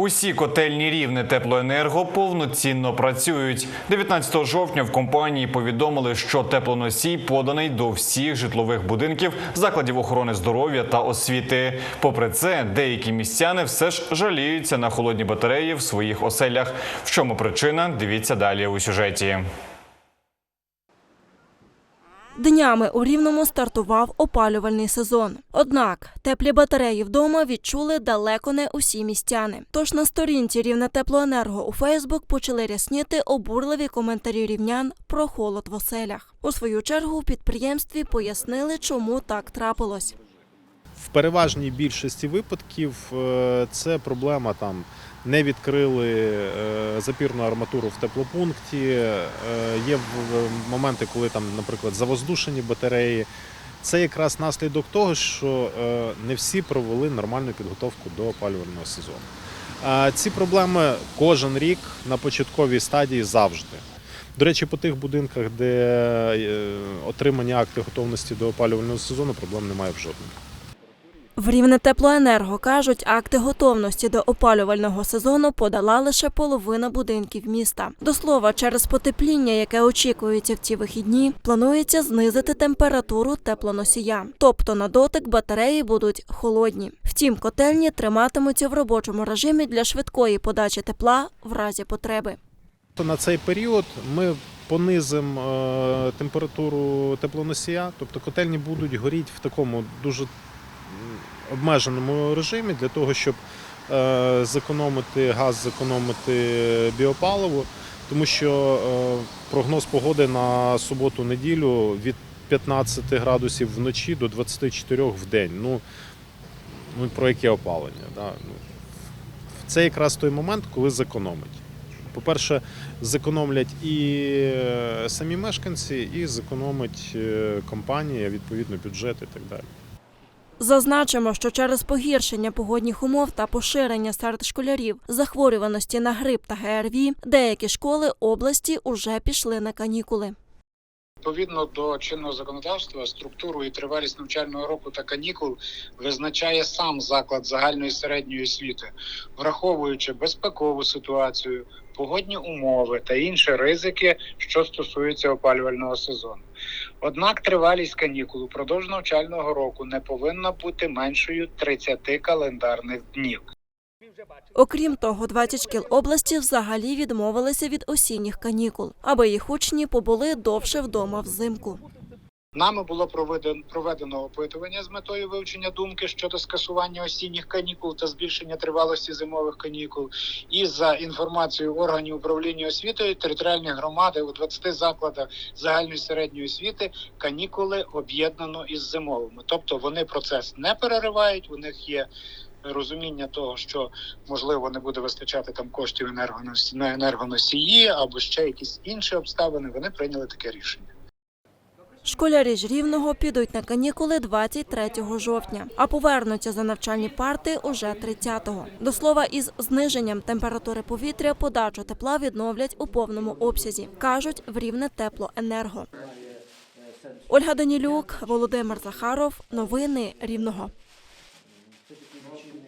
Усі котельні рівне теплоенерго повноцінно працюють. 19 жовтня в компанії повідомили, що теплоносій поданий до всіх житлових будинків, закладів охорони здоров'я та освіти. Попри це, деякі містяни все ж жаліються на холодні батареї в своїх оселях. В чому причина? Дивіться далі у сюжеті. Днями у Рівному стартував опалювальний сезон. Однак теплі батареї вдома відчули далеко не усі містяни. Тож на сторінці Рівне Теплоенерго у Фейсбук почали рясніти обурливі коментарі рівнян про холод в оселях. У свою чергу у підприємстві пояснили, чому так трапилось. Переважній більшості випадків е, це проблема там. Не відкрили е, запірну арматуру в теплопункті. е, Є моменти, коли там, наприклад, завоздушені батареї. Це якраз наслідок того, що не всі провели нормальну підготовку до опалювального сезону. Ці проблеми кожен рік на початковій стадії завжди. До речі, по тих будинках, де отримані акти готовності до опалювального сезону, проблем немає в жодному. В Рівне Теплоенерго кажуть, акти готовності до опалювального сезону подала лише половина будинків міста. До слова, через потепління, яке очікується в ці вихідні, планується знизити температуру теплоносія. Тобто на дотик батареї будуть холодні. Втім, котельні триматимуться в робочому режимі для швидкої подачі тепла в разі потреби. На цей період ми понизимо е, температуру теплоносія, тобто котельні будуть горіти в такому дуже обмеженому режимі для того, щоб е, зекономити газ, зекономити біопаливо, тому що е, прогноз погоди на суботу-неділю від 15 градусів вночі до 24 в день. Ну, ну про яке опалення? Да? Ну, це якраз той момент, коли зекономить. По-перше, зекономлять і е, самі мешканці, і зекономить компанія, відповідно, бюджет і так далі. Зазначимо, що через погіршення погодних умов та поширення серед школярів захворюваності на грип та ГРВІ деякі школи області уже пішли на канікули. Відповідно до чинного законодавства, структуру і тривалість навчального року та канікул визначає сам заклад загальної середньої освіти, враховуючи безпекову ситуацію, погодні умови та інші ризики, що стосуються опалювального сезону. Однак тривалість канікул упродовж навчального року не повинна бути меншою 30 календарних днів. Окрім того, 20 шкіл області взагалі відмовилися від осінніх канікул, аби їх учні побули довше вдома взимку. Нами було проведено проведено опитування з метою вивчення думки щодо скасування осінніх канікул та збільшення тривалості зимових канікул. І за інформацією органів управління освітою територіальні громади у 20 закладах загальної середньої освіти канікули об'єднано із зимовими. Тобто вони процес не переривають. У них є розуміння того, що можливо не буде вистачати там коштів енергоносі- на енергоносії або ще якісь інші обставини. Вони прийняли таке рішення. Школярі ж рівного підуть на канікули 23 жовтня, а повернуться за навчальні парти уже 30-го. До слова, із зниженням температури повітря подачу тепла відновлять у повному обсязі, кажуть в рівне теплоенерго. Ольга Данілюк, Володимир Захаров. Новини Рівного.